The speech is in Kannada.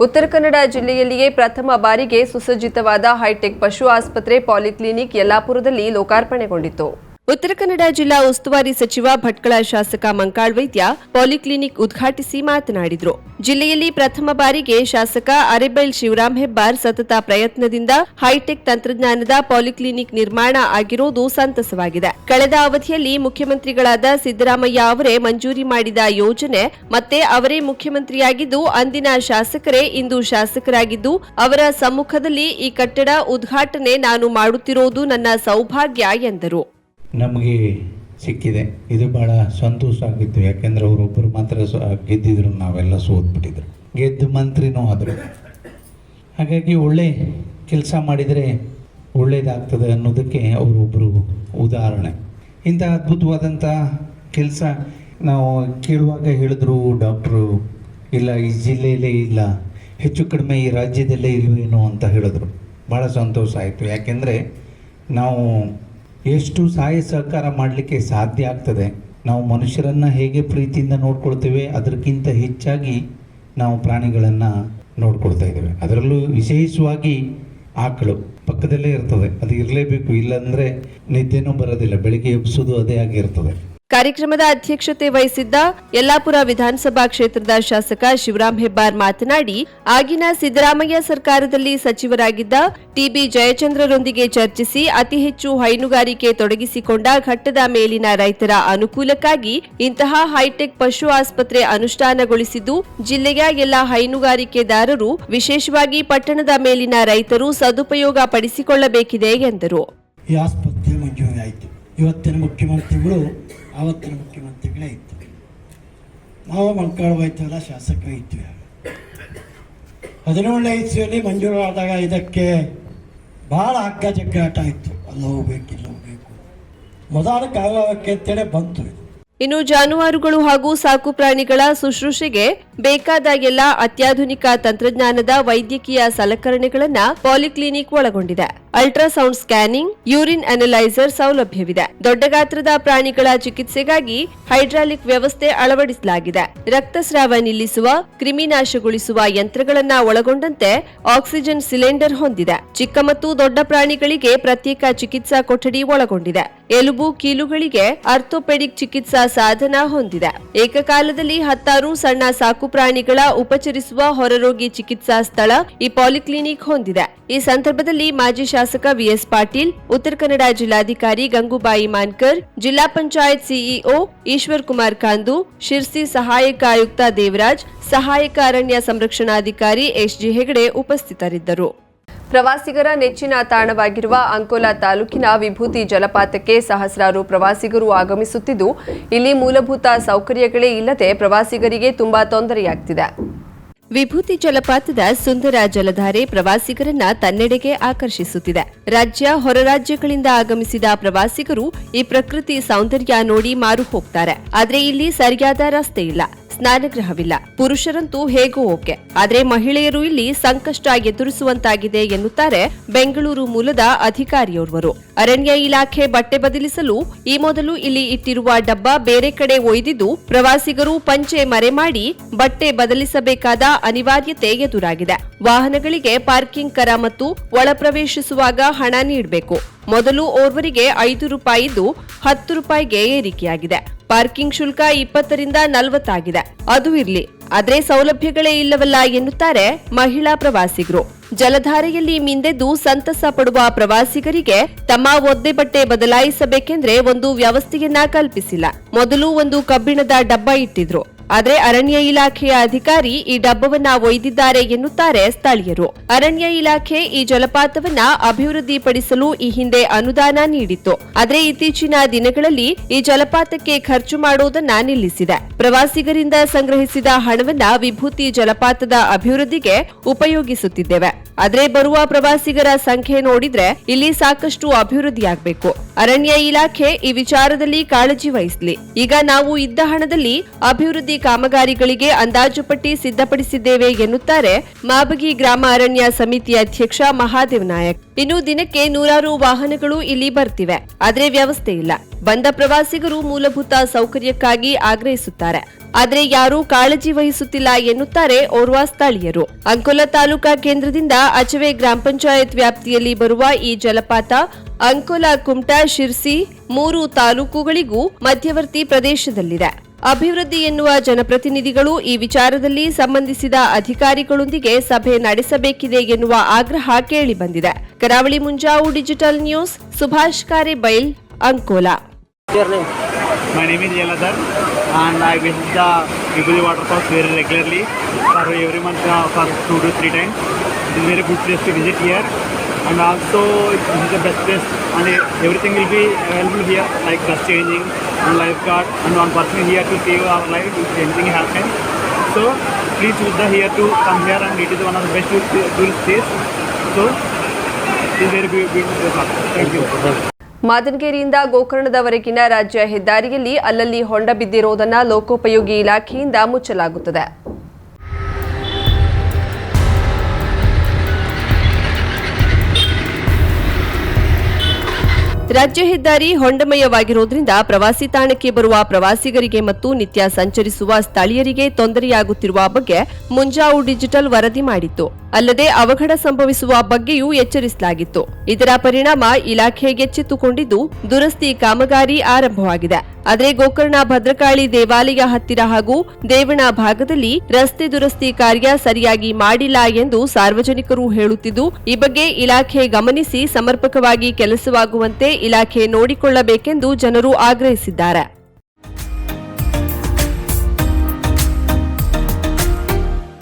ಉತ್ತರ ಕನ್ನಡ ಜಿಲ್ಲೆಯಲ್ಲಿಯೇ ಪ್ರಥಮ ಬಾರಿಗೆ ಸುಸಜ್ಜಿತವಾದ ಹೈಟೆಕ್ ಪಶು ಆಸ್ಪತ್ರೆ ಪಾಲಿಕ್ಲಿನಿಕ್ ಯಲ್ಲಾಪುರದಲ್ಲಿ ಲೋಕಾರ್ಪಣೆಗೊಂಡಿತು ಉತ್ತರ ಕನ್ನಡ ಜಿಲ್ಲಾ ಉಸ್ತುವಾರಿ ಸಚಿವ ಭಟ್ಕಳ ಶಾಸಕ ಮಂಕಾಳ್ ವೈದ್ಯ ಪಾಲಿಕ್ಲಿನಿಕ್ ಉದ್ಘಾಟಿಸಿ ಮಾತನಾಡಿದರು. ಜಿಲ್ಲೆಯಲ್ಲಿ ಪ್ರಥಮ ಬಾರಿಗೆ ಶಾಸಕ ಅರೆಬೈಲ್ ಶಿವರಾಮ್ ಹೆಬ್ಬಾರ್ ಸತತ ಪ್ರಯತ್ನದಿಂದ ಹೈಟೆಕ್ ತಂತ್ರಜ್ಞಾನದ ಪಾಲಿಕ್ಲಿನಿಕ್ ನಿರ್ಮಾಣ ಆಗಿರುವುದು ಸಂತಸವಾಗಿದೆ. ಕಳೆದ ಅವಧಿಯಲ್ಲಿ ಮುಖ್ಯಮಂತ್ರಿಗಳಾದ ಸಿದ್ದರಾಮಯ್ಯ ಅವರೇ ಮಂಜೂರಿ ಮಾಡಿದ ಯೋಜನೆ ಮತ್ತೆ ಅವರೇ ಮುಖ್ಯಮಂತ್ರಿಯಾಗಿದ್ದು, ಅಂದಿನ ಶಾಸಕರೇ ಇಂದು ಶಾಸಕರಾಗಿದ್ದು, ಅವರ ಸಮ್ಮುಖದಲ್ಲಿ ಈ ಕಟ್ಟಡ ಉದ್ಘಾಟನೆ ನಾನು ಮಾಡುತ್ತಿರುವುದು ನನ್ನ ಸೌಭಾಗ್ಯ ಎಂದರು. ನಮಗೆ ಸಿಕ್ಕಿದೆ. ಇದು ಭಾಳ ಸಂತೋಷ ಆಗಿತ್ತು ಯಾಕೆಂದರೆ ಅವರೊಬ್ಬರು ಮಾತ್ರ ಗೆದ್ದಿದ್ರು. ನಾವೆಲ್ಲ ಸೋತ್ಬಿಟ್ಟಿದ್ರು. ಗೆದ್ದು ಮಂತ್ರಿನೂ ಆದರು. ಹಾಗಾಗಿ ಒಳ್ಳೆ ಕೆಲಸ ಮಾಡಿದರೆ ಒಳ್ಳೆಯದಾಗ್ತದೆ ಅನ್ನೋದಕ್ಕೆ ಅವರೊಬ್ಬರು ಉದಾಹರಣೆ. ಇಂಥ ಅದ್ಭುತವಾದಂಥ ಕೆಲಸ ನಾವು ಕೇಳುವಾಗ ಹೇಳಿದ್ರು ಡಾಕ್ಟ್ರು, ಇಲ್ಲ, ಈ ಜಿಲ್ಲೆಯಲ್ಲೇ ಇಲ್ಲ, ಹೆಚ್ಚು ಕಡಿಮೆ ಈ ರಾಜ್ಯದಲ್ಲೇ ಇಲ್ವೇನೋ ಅಂತ ಹೇಳಿದ್ರು. ಭಾಳ ಸಂತೋಷ ಆಯಿತು. ಯಾಕೆಂದರೆ ನಾವು ಎಷ್ಟು ಸಹಾಯ ಸಹಕಾರ ಮಾಡಲಿಕ್ಕೆ ಸಾಧ್ಯ ಆಗ್ತದೆ? ನಾವು ಮನುಷ್ಯರನ್ನು ಹೇಗೆ ಪ್ರೀತಿಯಿಂದ ನೋಡ್ಕೊಳ್ತೇವೆ? ಅದಕ್ಕಿಂತ ಹೆಚ್ಚಾಗಿ ನಾವು ಪ್ರಾಣಿಗಳನ್ನು ನೋಡ್ಕೊಳ್ತಾ ಇದ್ದೇವೆ. ಅದರಲ್ಲೂ ವಿಶೇಷವಾಗಿ ಆಕಳು ಪಕ್ಕದಲ್ಲೇ ಇರ್ತದೆ. ಅದು ಇರಲೇಬೇಕು, ಇಲ್ಲಾಂದರೆ ನಿದ್ದೆನೂ ಬರೋದಿಲ್ಲ. ಬೆಳಿಗ್ಗೆ ಎಬ್ಸೋದು ಅದೇ ಆಗಿರ್ತದೆ. ಕಾರ್ಯಕ್ರಮದ ಅಧ್ಯಕ್ಷತೆ ವಹಿಸಿದ್ದ ಯಲ್ಲಾಪುರ ವಿಧಾನಸಭಾ ಕ್ಷೇತ್ರದ ಶಾಸಕ ಶಿವರಾಮ್ ಹೆಬ್ಬಾರ್ ಮಾತನಾಡಿ, ಆಗಿನ ಸಿದ್ದರಾಮಯ್ಯ ಸರ್ಕಾರದಲ್ಲಿ ಸಚಿವರಾಗಿದ್ದ ಟಿಬಿ ಜಯಚಂದ್ರರೊಂದಿಗೆ ಚರ್ಚಿಸಿ ಅತಿ ಹೆಚ್ಚು ಹೈನುಗಾರಿಕೆ ತೊಡಗಿಸಿಕೊಂಡ ಘಟ್ಟದ ಮೇಲಿನ ರೈತರ ಅನುಕೂಲಕ್ಕಾಗಿ ಇಂತಹ ಹೈಟೆಕ್ ಪಶು ಆಸ್ಪತ್ರೆ ಅನುಷ್ಠಾನಗೊಳಿಸಿದ್ದು, ಜಿಲ್ಲೆಯ ಎಲ್ಲ ಹೈನುಗಾರಿಕೆದಾರರು, ವಿಶೇಷವಾಗಿ ಪಟ್ಟಣದ ಮೇಲಿನ ರೈತರು ಸದುಪಯೋಗ ಪಡಿಸಿಕೊಳ್ಳಬೇಕಿದೆ ಎಂದರು. ಇವತ್ತಿನ ಮುಖ್ಯಮಂತ್ರಿಗಳು ಆವತ್ತಿನ ಮುಖ್ಯಮಂತ್ರಿಗಳೇ ಇತ್ತು ನಾವು ವೈದ್ಯರ ಶಾಸಕರು ಇದ್ವಿ. ಹದಿನೇಳನೇ ಇಸ್ವಿಯಲ್ಲಿ ಮಂಜೂರಾದಾಗ ಇದಕ್ಕೆ ಭಾಳ ಹಗ್ಗ ಜಗ್ಗಾಟ ಇತ್ತು. ಅಲ್ಲಿ ಹೋಗ್ಬೇಕು ಇಲ್ಲಿ ಹೋಗ್ಬೇಕು ಮೊದಲ ಕಾಲಕ್ಕೆ ಅಂತೇಳಿ ಬಂತು ಇನ್ನು ಜಾನುವಾರುಗಳು ಹಾಗೂ ಸಾಕು ಪ್ರಾಣಿಗಳ ಶುಶ್ರೂಷೆಗೆ ಬೇಕಾದ ಎಲ್ಲ ಅತ್ಯಾಧುನಿಕ ತಂತ್ರಜ್ಞಾನದ ವೈದ್ಯಕೀಯ ಸಲಕರಣೆಗಳನ್ನ ಪಾಲಿಕ್ಲಿನಿಕ್ ಒಳಗೊಂಡಿದೆ. ಅಲ್ಟ್ರಾಸೌಂಡ್ ಸ್ಕ್ಯಾನಿಂಗ್, ಯೂರಿನ್ ಅನಲೈಸರ್ ಸೌಲಭ್ಯವಿದೆ. ದೊಡ್ಡ ಗಾತ್ರದ ಪ್ರಾಣಿಗಳ ಚಿಕಿತ್ಸೆಗಾಗಿ ಹೈಡ್ರಾಲಿಕ್ ವ್ಯವಸ್ಥೆ ಅಳವಡಿಸಲಾಗಿದೆ. ರಕ್ತಸ್ರಾವ ನಿಲ್ಲಿಸುವ, ಕ್ರಿಮಿನಾಶಗೊಳಿಸುವ ಯಂತ್ರಗಳನ್ನ ಒಳಗೊಂಡಂತೆ ಆಕ್ಸಿಜನ್ ಸಿಲಿಂಡರ್ ಹೊಂದಿದೆ. ಚಿಕ್ಕ ಮತ್ತು ದೊಡ್ಡ ಪ್ರಾಣಿಗಳಿಗೆ ಪ್ರತ್ಯೇಕ ಚಿಕಿತ್ಸಾ ಕೊಠಡಿ ಒಳಗೊಂಡಿದೆ. ಎಲುಬು, ಕೀಲುಗಳಿಗೆ ಆರ್ಥೋಪೆಡಿಕ್ ಚಿಕಿತ್ಸಾ ಸಾಧನ ಹೊಂದಿದೆ. ಏಕಕಾಲದಲ್ಲಿ ಹತ್ತಾರು ಸಣ್ಣ ಸಾಕು ಪ್ರಾಣಿಗಳ ಉಪಚರಿಸುವ ಹೊರರೋಗಿ ಚಿಕಿತ್ಸಾ ಸ್ಥಳ ಈ ಪಾಲಿಕ್ಲಿನಿಕ್ ಹೊಂದಿದೆ. ಈ ಸಂದರ್ಭದಲ್ಲಿ ಮಾಜಿ ಶಾಸಕ ವಿಎಸ್ ಪಾಟೀಲ್, ಉತ್ತರ ಕನ್ನಡ ಜಿಲ್ಲಾಧಿಕಾರಿ ಗಂಗೂಬಾಯಿ ಮಾನ್ಕರ್, ಜಿಲ್ಲಾ ಪಂಚಾಯತ್ ಸಿಇಒ ಈಶ್ವರ್ ಕುಮಾರ್ ಕಾಂದು, ಶಿರ್ಸಿ ಸಹಾಯಕ ಆಯುಕ್ತ ದೇವರಾಜ್, ಸಹಾಯಕ ಅರಣ್ಯ ಸಂರಕ್ಷಣಾಧಿಕಾರಿ ಎಸ್ಜಿ ಹೆಗಡೆ ಉಪಸ್ಥಿತರಿದ್ದರು. ಪ್ರವಾಸಿಗರ ನೆಚ್ಚಿನ ತಾಣವಾಗಿರುವ ಅಂಕೋಲಾ ತಾಲೂಕಿನ ವಿಭೂತಿ ಜಲಪಾತಕ್ಕೆ ಸಹಸ್ರಾರು ಪ್ರವಾಸಿಗರು ಆಗಮಿಸುತ್ತಿದ್ದು, ಇಲ್ಲಿ ಮೂಲಭೂತ ಸೌಕರ್ಯಗಳೇ ಇಲ್ಲದೆ ಪ್ರವಾಸಿಗರಿಗೆ ತುಂಬಾ ತೊಂದರೆಯಾಗ್ತಿದೆ. ವಿಭೂತಿ ಜಲಪಾತದ ಸುಂದರ ಜಲಧಾರೆ ಪ್ರವಾಸಿಗರನ್ನ ತನ್ನೆಡೆಗೆ ಆಕರ್ಷಿಸುತ್ತಿದೆ. ರಾಜ್ಯ, ಹೊರ ರಾಜ್ಯಗಳಿಂದ ಆಗಮಿಸಿದ ಪ್ರವಾಸಿಗರು ಈ ಪ್ರಕೃತಿ ಸೌಂದರ್ಯ ನೋಡಿ ಮಾರು ಹೋಗ್ತಾರೆ. ಆದರೆ ಇಲ್ಲಿ ಸರಿಯಾದ ರಸ್ತೆ ಇಲ್ಲ. ಸ್ನಾನಗೃಹವಿಲ್ಲ. ಪುರುಷರಂತೂ ಹೇಗೋ ಓಕೆ. ಆದರೆ ಮಹಿಳೆಯರು ಇಲ್ಲಿ ಸಂಕಷ್ಟ ಎದುರಿಸುವಂತಾಗಿದೆ ಎನ್ನುತ್ತಾರೆ ಬೆಂಗಳೂರು ಮೂಲದ ಅಧಿಕಾರಿಯೋರ್ವರು. ಅರಣ್ಯ ಇಲಾಖೆ ಬಟ್ಟೆ ಬದಲಿಸಲು ಈ ಮೊದಲು ಇಲ್ಲಿ ಇಟ್ಟಿರುವ ಡಬ್ಬ ಬೇರೆ ಕಡೆ ಒಯ್ದಿದ್ದು ಪ್ರವಾಸಿಗರು ಪಂಚೆ ಮರೆ ಮಾಡಿ ಬಟ್ಟೆ ಬದಲಿಸಬೇಕಾದ ಅನಿವಾರ್ಯತೆ ಎದುರಾಗಿದೆ. ವಾಹನಗಳಿಗೆ ಪಾರ್ಕಿಂಗ್ ಕರ ಮತ್ತು ಒಳಪ್ರವೇಶಿಸುವಾಗ ಹಣ ನೀಡಬೇಕು. ಮೊದಲು ಓರ್ವರಿಗೆ ಐದು ರೂಪಾಯಿದ್ದು ಹತ್ತು ರೂಪಾಯಿಗೆ ಏರಿಕೆಯಾಗಿದೆ. ಪಾರ್ಕಿಂಗ್ ಶುಲ್ಕ ಇಪ್ಪತ್ತರಿಂದ ನಲವತ್ತಾಗಿದೆ. ಅದು ಇರ್ಲಿ, ಆದ್ರೆ ಸೌಲಭ್ಯಗಳೇ ಇಲ್ಲವಲ್ಲ ಎನ್ನುತ್ತಾರೆ ಮಹಿಳಾ ಪ್ರವಾಸಿಗರು. ಜಲಧಾರೆಯಲ್ಲಿ ಮಿಂದೆದ್ದು ಸಂತಸ ಪಡುವ ಪ್ರವಾಸಿಗರಿಗೆ ತಮ್ಮ ಒದ್ದೆ ಬಟ್ಟೆ ಬದಲಾಯಿಸಬೇಕೆಂದ್ರೆ ಒಂದು ವ್ಯವಸ್ಥೆಯನ್ನ ಕಲ್ಪಿಸಿಲ್ಲ. ಮೊದಲು ಒಂದು ಕಬ್ಬಿಣದ ಡಬ್ಬ ಇಟ್ಟಿದ್ರು. ಆದ್ರೆ ಅರಣ್ಯ ಇಲಾಖೆಯ ಅಧಿಕಾರಿ ಈ ಡಬ್ಬವನ್ನ ಒಯ್ದಿದ್ದಾರೆ ಎನ್ನುತ್ತಾರೆ ಸ್ಥಳೀಯರು. ಅರಣ್ಯ ಇಲಾಖೆ ಈ ಜಲಪಾತವನ್ನ ಅಭಿವೃದ್ಧಿಪಡಿಸಲು ಈ ಹಿಂದೆ ಅನುದಾನ ನೀಡಿತ್ತು. ಆದರೆ ಇತ್ತೀಚಿನ ದಿನಗಳಲ್ಲಿ ಈ ಜಲಪಾತಕ್ಕೆ ಖರ್ಚು ಮಾಡುವುದನ್ನ ನಿಲ್ಲಿಸಿದೆ. ಪ್ರವಾಸಿಗರಿಂದ ಸಂಗ್ರಹಿಸಿದ ಹಣವನ್ನ ವಿಭೂತಿ ಜಲಪಾತದ ಅಭಿವೃದ್ಧಿಗೆ ಉಪಯೋಗಿಸುತ್ತಿದ್ದೇವೆ. ಆದರೆ ಬರುವ ಪ್ರವಾಸಿಗರ ಸಂಖ್ಯೆ ನೋಡಿದ್ರೆ ಇಲ್ಲಿ ಸಾಕಷ್ಟು ಅಭಿವೃದ್ಧಿಯಾಗಬೇಕು. ಅರಣ್ಯ ಇಲಾಖೆ ಈ ವಿಚಾರದಲ್ಲಿ ಕಾಳಜಿ ವಹಿಸಲಿ. ಈಗ ನಾವು ಇದ್ದ ಹಣದಲ್ಲಿ ಅಭಿವೃದ್ಧಿ ಕಾಮಗಾರಿಗಳಿಗೆ ಅಂದಾಜು ಪಟ್ಟಿ ಸಿದ್ಧಪಡಿಸಿದ್ದೇವೆ ಎನ್ನುತ್ತಾರೆ ಮಾಬಗಿ ಗ್ರಾಮ ಅರಣ್ಯ ಸಮಿತಿ ಅಧ್ಯಕ್ಷ ಮಹಾದೇವ್ ನಾಯಕ್. ಇನ್ನು ದಿನಕ್ಕೆ ನೂರಾರು ವಾಹನಗಳು ಇಲ್ಲಿ ಬರ್ತಿವೆ. ಆದರೆ ವ್ಯವಸ್ಥೆ ಇಲ್ಲ. ಬಂದ ಪ್ರವಾಸಿಗರು ಮೂಲಭೂತ ಸೌಕರ್ಯಕ್ಕಾಗಿ ಆಗ್ರಹಿಸುತ್ತಾರೆ. ಆದರೆ ಯಾರೂ ಕಾಳಜಿ ವಹಿಸುತ್ತಿಲ್ಲ ಎನ್ನುತ್ತಾರೆ ಓರ್ವ ಸ್ಥಳೀಯರು. ಅಂಕೋಲ ತಾಲೂಕಾ ಕೇಂದ್ರದಿಂದ ಅಚವೆ ಗ್ರಾಮ ಪಂಚಾಯತ್ ವ್ಯಾಪ್ತಿಯಲ್ಲಿ ಬರುವ ಈ ಜಲಪಾತ ಅಂಕೋಲ ಕುಮಟಾ ಶಿರ್ಸಿ ಮೂರು ತಾಲೂಕುಗಳಿಗೂ ಮಧ್ಯವರ್ತಿ ಪ್ರದೇಶದಲ್ಲಿದೆ ಅಭಿವೃದ್ಧಿ ಎನ್ನುವ ಜನಪ್ರತಿನಿಧಿಗಳು ಈ ವಿಚಾರದಲ್ಲಿ ಸಂಬಂಧಿಸಿದ ಅಧಿಕಾರಿಗಳೊಂದಿಗೆ ಸಭೆ ನಡೆಸಬೇಕಿದೆ ಎನ್ನುವ ಆಗ್ರಹ ಕೇಳಿಬಂದಿದೆ Karavali Munjavu digital news Subhash Karebail Ankola My name is Yeladar and I visit the Vibhuti waterfalls very regularly for every month uh, for two to three times. It is very good place to visit here and also this is the best place and everything will be available here like bus changing and lifeguard and one person here to save our life if anything happens. So please choose the here to come here and it is one of the best tourist places place. So it is very beautiful. Thank you. ಮಾದನಗೇರಿಯಿಂದ ಗೋಕರ್ಣದವರೆಗಿನ ರಾಜ್ಯ ಹೆದ್ದಾರಿಯಲ್ಲಿ ಅಲ್ಲಲ್ಲಿ ಹೊಂಡ ಬಿದ್ದಿರುವುದನ್ನು ಲೋಕೋಪಯೋಗಿ ಇಲಾಖೆಯಿಂದ ಮುಚ್ಚಲಾಗುತ್ತದೆ ರಾಜ್ಯ ಹೆದ್ದಾರಿ ಹೊಂಡಮಯವಾಗಿರುವುದರಿಂದ ಪ್ರವಾಸಿ ತಾಣಕ್ಕೆ ಬರುವ ಪ್ರವಾಸಿಗರಿಗೆ ಮತ್ತು ನಿತ್ಯ ಸಂಚರಿಸುವ ಸ್ಥಳೀಯರಿಗೆ ತೊಂದರೆಯಾಗುತ್ತಿರುವ ಬಗ್ಗೆ ಮುಂಜಾವು ಡಿಜಿಟಲ್ ವರದಿ ಮಾಡಿತ್ತು. ಅಲ್ಲದೆ ಅವಘಡ ಸಂಭವಿಸುವ ಬಗ್ಗೆಯೂ ಎಚ್ಚರಿಸಲಾಗಿತ್ತು. ಇದರ ಪರಿಣಾಮ ಇಲಾಖೆ ಎಚ್ಚೆತ್ತುಕೊಂಡಿದ್ದು ದುರಸ್ತಿ ಕಾಮಗಾರಿ ಆರಂಭವಾಗಿದೆ. ಆದರೆ ಗೋಕರ್ಣ ಭದ್ರಕಾಳಿ ದೇವಾಲಯ ಹತ್ತಿರ ಹಾಗೂ ದೇವಣ ಭಾಗದಲ್ಲಿ ರಸ್ತೆ ದುರಸ್ತಿ ಕಾರ್ಯ ಸರಿಯಾಗಿ ಮಾಡಿಲ್ಲ ಎಂದು ಸಾರ್ವಜನಿಕರು ಹೇಳುತ್ತಿದ್ದು, ಈ ಬಗ್ಗೆ ಇಲಾಖೆ ಗಮನಿಸಿ ಸಮರ್ಪಕವಾಗಿ ಕೆಲಸವಾಗುವಂತೆ ಇಲಾಖೆ ನೋಡಿಕೊಳ್ಳಬೇಕೆಂದು ಜನರು ಆಗ್ರಹಿಸಿದ್ದಾರೆ.